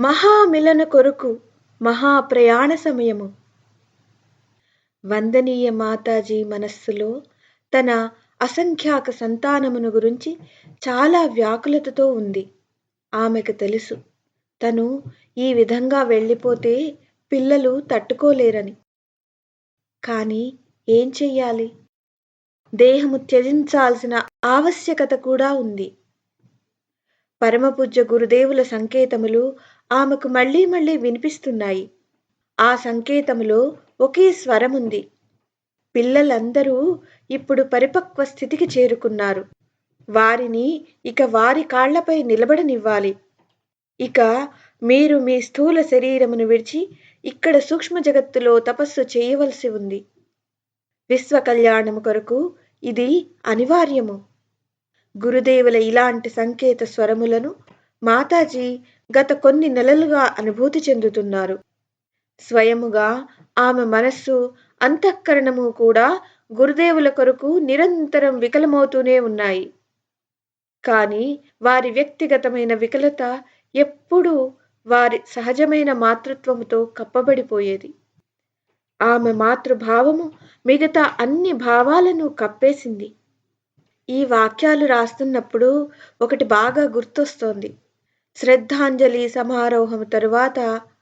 మహామిలన కొరకు మహాప్రయాణ సమయము. వందనీయ మాతాజీ మనస్సులో తన అసంఖ్యాక సంతానమును గురించి చాలా వ్యాకులతతో ఉంది. ఆమెకు తెలుసు తను ఈ విధంగా వెళ్ళిపోతే పిల్లలు తట్టుకోలేరని. కానీ ఏం చెయ్యాలి? దేహము త్యజించాల్సిన ఆవశ్యకత కూడా ఉంది. పరమపూజ్య గురుదేవుల సంకేతములు ఆమెకు మళ్ళీ మళ్ళీ వినిపిస్తున్నాయి. ఆ సంకేతములో ఒకే స్వరముంది. పిల్లలందరూ ఇప్పుడు పరిపక్వ స్థితికి చేరుకున్నారు. వారిని ఇక వారి కాళ్ళపై నిలబడనివ్వాలి. ఇక మీరు మీ స్థూల శరీరమును విడిచి ఇక్కడ సూక్ష్మ జగత్తులో తపస్సు చేయవలసి ఉంది. విశ్వ కళ్యాణము కొరకు ఇది అనివార్యము. గురుదేవుల ఇలాంటి సంకేత స్వరములను మాతాజీ గత కొన్ని నెలలుగా అనుభూతి చెందుతున్నారు. స్వయముగా ఆమె మనస్సు అంతఃకరణము కూడా గురుదేవుల కొరకు నిరంతరం వికలమవుతూనే ఉన్నాయి. కానీ వారి వ్యక్తిగతమైన వికలత ఎప్పుడూ వారి సహజమైన మాతృత్వముతో కప్పబడిపోయేది. ఆమె మాతృభావము మిగతా అన్ని భావాలను కప్పేసింది. ఈ వాక్యాలు రాస్తున్నప్పుడు ఒకటి బాగా గుర్తొస్తోంది. శ్రద్ధాంజలి సమారోహం తరువాత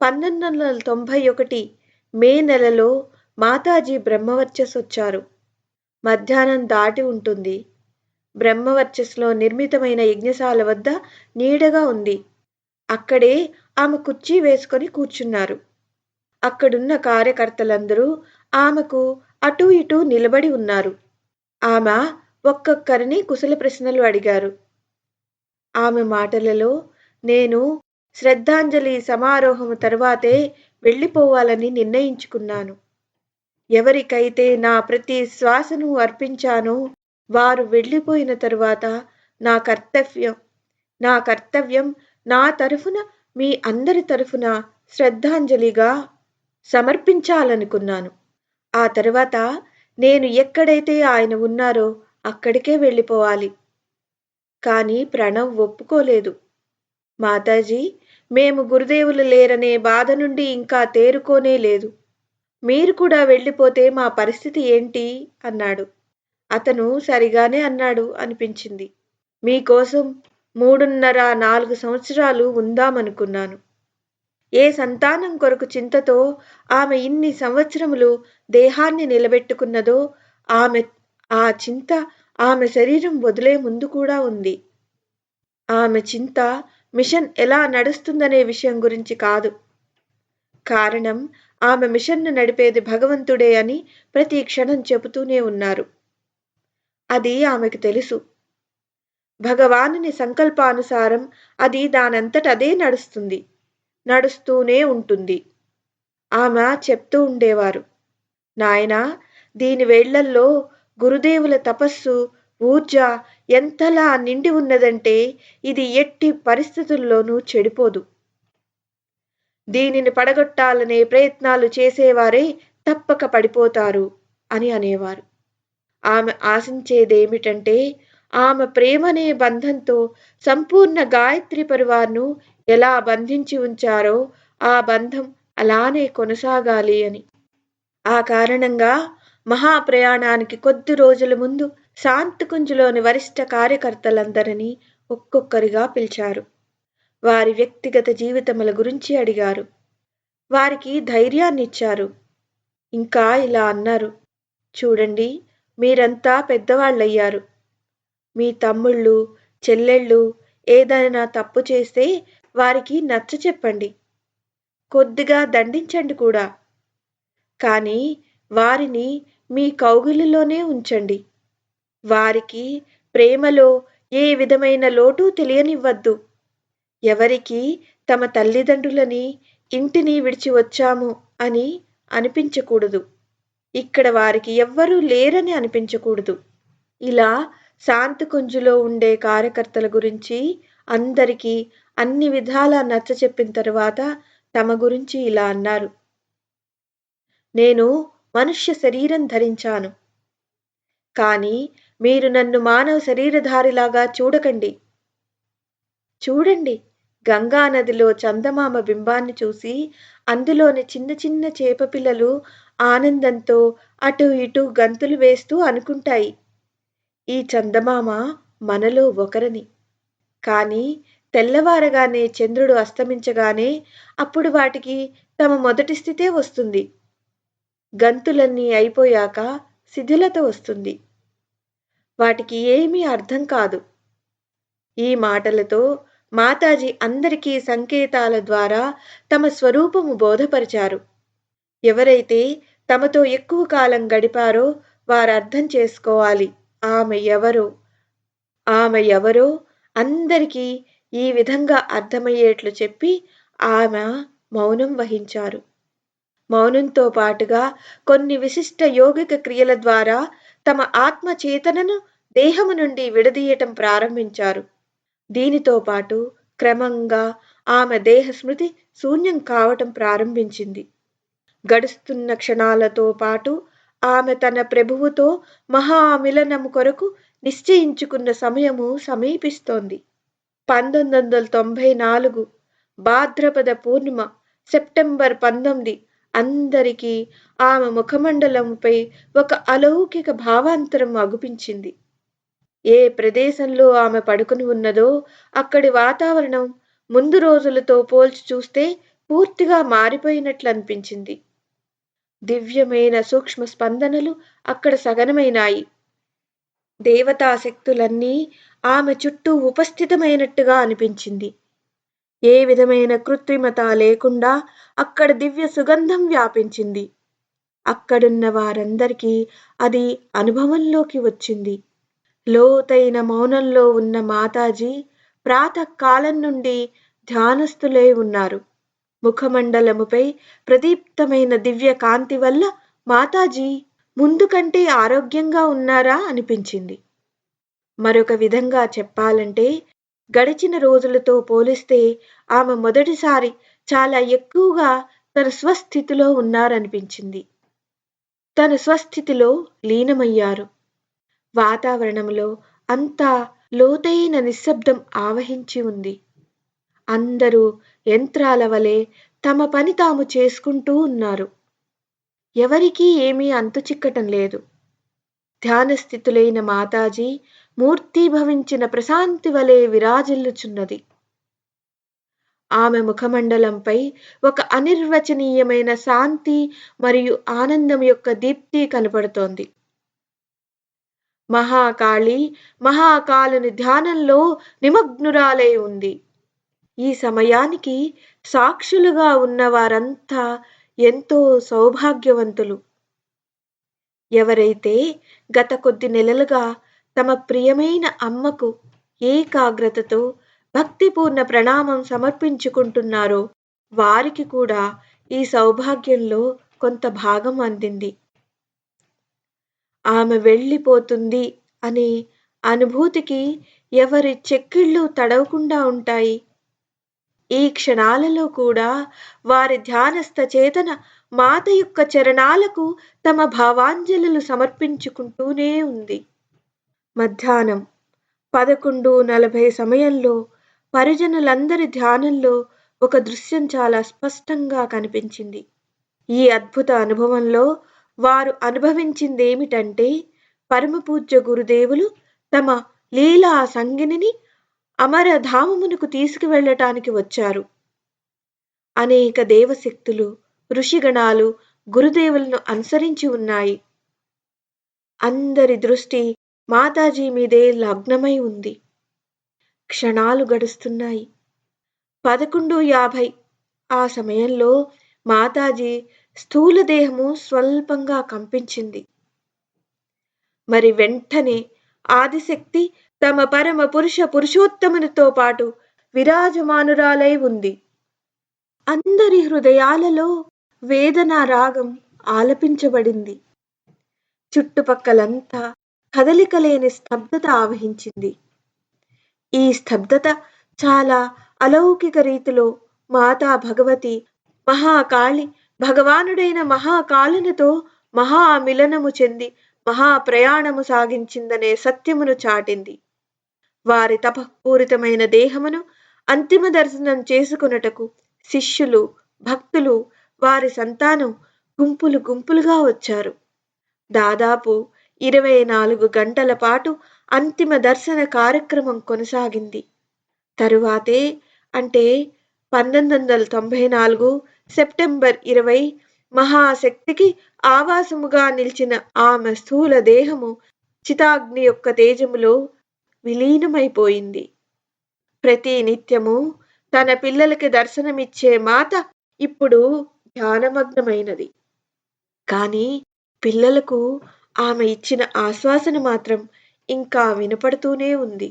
పంతొమ్మిది వందల తొంభై ఒకటి మే నెలలో మాతాజీ బ్రహ్మవర్చస్సొచ్చారు మధ్యాహ్నం దాటి ఉంటుంది. బ్రహ్మవర్చస్లో నిర్మితమైన యజ్ఞశాల వద్ద నీడగా ఉంది. అక్కడే ఆమె కుర్చీ వేసుకొని కూర్చున్నారు. అక్కడున్న కార్యకర్తలందరూ ఆమెకు అటూ ఇటూ నిలబడి ఉన్నారు. ఆమె ఒక్కొక్కరిని కుశల ప్రశ్నలు అడిగారు. ఆమె మాటలలో నేను శ్రద్ధాంజలి సమారోహము తరువాతే వెళ్ళిపోవాలని నిర్ణయించుకున్నాను. ఎవరికైతే నా ప్రతి శ్వాసను అర్పించానో వారు వెళ్ళిపోయిన తరువాత నా కర్తవ్యం నా కర్తవ్యం నా తరఫున మీ అందరి తరఫున శ్రద్ధాంజలిగా సమర్పించాలనుకున్నాను. ఆ తర్వాత నేను ఎక్కడైతే ఆయన ఉన్నారో అక్కడికే వెళ్ళిపోవాలి. కానీ ప్రణవ్ ఒప్పుకోలేదు. మాతాజీ మేము గురుదేవులు లేరనే బాధ నుండి ఇంకా తేరుకోనే లేదు. మీరు కూడా వెళ్ళిపోతే మా పరిస్థితి ఏంటి? అన్నాడు. అతను సరిగానే అన్నాడు అనిపించింది. మీకోసం మూడున్నర నాలుగు సంవత్సరాలు ఉందామనుకున్నాను. ఏ సంతానం కొరకు చింతతో ఆమె ఇన్ని సంవత్సరములు దేహాన్ని నిలబెట్టుకున్నదో ఆమె ఆ చింత ఆమె శరీరం వదిలే ముందు కూడా ఉంది. ఆమె చింత మిషన్ ఎలా నడుస్తుందనే విషయం గురించి కాదు. కారణం ఆమె మిషన్ను నడిపేది భగవంతుడే అని ప్రతి క్షణం చెబుతూనే ఉన్నారు. అది ఆమెకు తెలుసు. భగవానుని సంకల్పానుసారం అది దానంతట అదే నడుస్తుంది. నడుస్తూనే ఉంటుంది. ఆమె చెప్తూ ఉండేవారు. నాయనా దీని వేళ్ళల్లో గురుదేవుల తపస్సు ఊర్జ ఎంతలా నిండి ఉన్నదంటే ఇది ఎట్టి పరిస్థితుల్లోనూ చెడిపోదు. దీనిని పడగొట్టాలనే ప్రయత్నాలు చేసేవారే తప్పక పడిపోతారు అని అనేవారు. ఆమె ఆశించేదేమిటంటే ఆమె ప్రేమనే బంధంతో సంపూర్ణ గాయత్రి పరివార్ను ఎలా బంధించి ఉంచారో ఆ బంధం అలానే కొనసాగాలి అని. ఆ కారణంగా మహాప్రయాణానికి కొద్ది రోజుల ముందు శాంతికుంజులోని వరిష్ఠ కార్యకర్తలందరినీ ఒక్కొక్కరిగా పిలిచారు. వారి వ్యక్తిగత జీవితముల గురించి అడిగారు. వారికి ధైర్యాన్నిచ్చారు. ఇంకా ఇలా అన్నారు. చూడండి మీరంతా పెద్దవాళ్ళయ్యారు. మీ తమ్ముళ్ళు చెల్లెళ్ళు ఏదైనా తప్పు చేస్తే వారికి నచ్చ చెప్పండి. కొద్దిగా దండించండి కూడా. కానీ వారిని మీ కౌగిలిలోనే ఉంచండి. వారికి ప్రేమలో ఏ విధమైన లోటు తెలియనివ్వద్దు. ఎవరికి తమ తల్లిదండ్రులని ఇంటిని విడిచి వచ్చాము అని అనిపించకూడదు. ఇక్కడ వారికి ఎవ్వరూ లేరని అనిపించకూడదు. ఇలా శాంతికుంజులో ఉండే కార్యకర్తల గురించి అందరికీ అన్ని విధాలా నచ్చ చెప్పిన తరువాత తమ గురించి ఇలా అన్నారు. నేను మనుష్య శరీరం ధరించాను. కానీ మీరు నన్ను మానవ శరీరధారిలాగా చూడకండి. చూడండి. గంగా నదిలో చందమామ బింబాన్ని చూసి అందులోని చిన్న చిన్న చేప పిల్లలు ఆనందంతో అటు ఇటు గంతులు వేస్తూ అనుకుంటాయి. ఈ చందమామ మనలో ఒకరని. కానీ తెల్లవారగానే చంద్రుడు అస్తమించగానే అప్పుడు వాటికి తమ మొదటి స్థితే వస్తుంది. గంతులన్నీ అయిపోయాక శిథిలత వస్తుంది. వాటికి ఏమీ అర్థం కాదు. ఈ మాటలతో మాతాజీ అందరికీ సంకేతాల ద్వారా తమ స్వరూపము బోధపరిచారు. ఎవరైతే తమతో ఎక్కువ కాలం గడిపారో వారు అర్థం చేసుకోవాలి. ఆమె ఎవరో ఆమె ఎవరో అందరికీ ఈ విధంగా అర్థమయ్యేట్లు చెప్పి ఆమె మౌనం వహించారు. మౌనంతో పాటుగా కొన్ని విశిష్ట యోగిక క్రియల ద్వారా తమ ఆత్మ చేతనను దేహము నుండి విడదీయటం ప్రారంభించారు. దీనితో పాటు క్రమంగా ఆమె దేహ స్మృతి శూన్యం కావటం ప్రారంభించింది. గడుస్తున్న క్షణాలతో పాటు ఆమె తన ప్రభువుతో మహామిలనము కొరకు నిశ్చయించుకున్న సమయము సమీపిస్తోంది. పంతొమ్మిది వందల తొంభై నాలుగు భాద్రపద పూర్ణిమ సెప్టెంబర్ పంతొమ్మిది అందరికీ ఆమె ముఖమండలంపై ఒక అలౌకిక భావాంతరం అగుపించింది. ఏ ప్రదేశంలో ఆమె పడుకుని ఉన్నదో అక్కడి వాతావరణం ముందు రోజులతో పోల్చి చూస్తే పూర్తిగా మారిపోయినట్లు అనిపించింది దివ్యమైన సూక్ష్మ స్పందనలు అక్కడ సగనమైనాయి. దేవతా శక్తులన్నీ ఆమె చుట్టూ ఉపస్థితమైనట్టుగా అనిపించింది. ఏ విధమైన కృత్రిమత లేకుండా అక్కడ దివ్య సుగంధం వ్యాపించింది. అక్కడున్న వారందరికీ అది అనుభవంలోకి వచ్చింది. లోతైన మౌనంలో ఉన్న మాతాజీ ప్రాతకాలం నుండి ధ్యానస్థులే ఉన్నారు. ముఖమండలముపై ప్రదీప్తమైన దివ్య కాంతి వల్ల మాతాజీ ముందు కంటే ఆరోగ్యంగా ఉన్నారా అనిపించింది. మరొక విధంగా చెప్పాలంటే గడిచిన రోజులతో పోలిస్తే ఆమె మొదటిసారి చాలా ఎక్కువగా తన స్వస్థితిలో ఉన్నారనిపించింది. తన స్వస్థితిలో లీనమయ్యారు. వాతావరణంలో అంతా లోతైన నిశ్శబ్దం ఆవహించి ఉంది. అందరూ యంత్రాల వలె తమ పని తాము చేసుకుంటూ ఉన్నారు. ఎవరికీ ఏమీ అంతు చిక్కటం లేదు. ధ్యానస్థితులైన మాతాజీ మూర్తీభవించిన ప్రశాంతి వలె విరాజిల్లుచున్నది. ఆమె ముఖమండలంపై ఒక అనిర్వచనీయమైన శాంతి మరియు ఆనందం యొక్క దీప్తి కనపడుతోంది. మహాకాళి మహాకాలుని ధ్యానంలో నిమగ్నురాలై ఉంది. ఈ సమయానికి సాక్షులుగా ఉన్న వారంతా ఎంతో సౌభాగ్యవంతులు. ఎవరైతే గత కొద్ది నెలలుగా తమ ప్రియమైన అమ్మకు ఏకాగ్రతతో భక్తిపూర్ణ ప్రణామం సమర్పించుకుంటున్నారో వారికి కూడా ఈ సౌభాగ్యంలో కొంత భాగం అందింది. ఆమె వెళ్ళిపోతుంది అనే అనుభూతికి ఎవరి చెక్కిళ్ళు తడవకుండా ఉంటాయి. ఈ క్షణాలలో కూడా వారి ధ్యానస్థ చేతన మాత యొక్క చరణాలకు తమ భావాంజలులు సమర్పించుకుంటూనే ఉంది. మధ్యాహ్నం పదకొండు నలభై సమయంలో పరిజనులందరి ధ్యానంలో ఒక దృశ్యం చాలా స్పష్టంగా కనిపించింది. ఈ అద్భుత అనుభవంలో వారు అనుభవించిందేమిటంటే పరమపూజ్య గురుదేవులు తమ లీలా సంగిని అమరధామమునకు తీసుకువెళ్ళటానికి వచ్చారు. అనేక దేవశక్తులు ఋషిగణాలు గురుదేవులను అనుసరించి ఉన్నాయి. అందరి దృష్టి మాతాజీ మీదే లగ్నమై ఉంది. క్షణాలు గడుస్తున్నాయి. పదకొండు యాభై ఆ సమయంలో మాతాజీ స్థూల దేహము స్వల్పంగా కంపించింది. మరి వెంటనే ఆదిశక్తి తమ పరమ పురుష పురుషోత్తమునితో పాటు విరాజమానురాలై ఉంది. అందరి హృదయాలలో వేదన రాగం ఆలపించబడింది. చుట్టుపక్కలంతా కదలికలేని స్తబ్దత ఆవహించింది. ఈ స్తబ్దత చాలా అలౌకిక రీతిలో మాతా భగవతి మహాకాళి భగవానుడైన మహాకాళునితో మహామిలనము చెంది మహాప్రయాణము సాగించిందనే సత్యమును చాటింది. వారి తపపూరితమైన దేహమును అంతిమ దర్శనం చేసుకొనుటకు శిష్యులు భక్తులు వారి సంతానం గుంపులు గుంపులుగా వచ్చారు. దాదాపు ఇరవై నాలుగు గంటల పాటు అంతిమ దర్శన కార్యక్రమం కొనసాగింది. తరువాతే అంటే పంతొమ్మిది వందల తొంభై నాలుగు సెప్టెంబర్ ఇరవై మహాశక్తికి ఆవాసముగా నిలిచిన ఆమె స్థూల దేహము చితాగ్ని యొక్క తేజములో విలీనమైపోయింది. ప్రతి నిత్యము తన పిల్లలకి దర్శనమిచ్చే మాత ఇప్పుడు ధ్యానమగ్నమైనది. కానీ పిల్లలకు ఆమె ఇచ్చిన ఆశ్వాసన మాత్రం ఇంకా వినపడుతూనే ఉంది.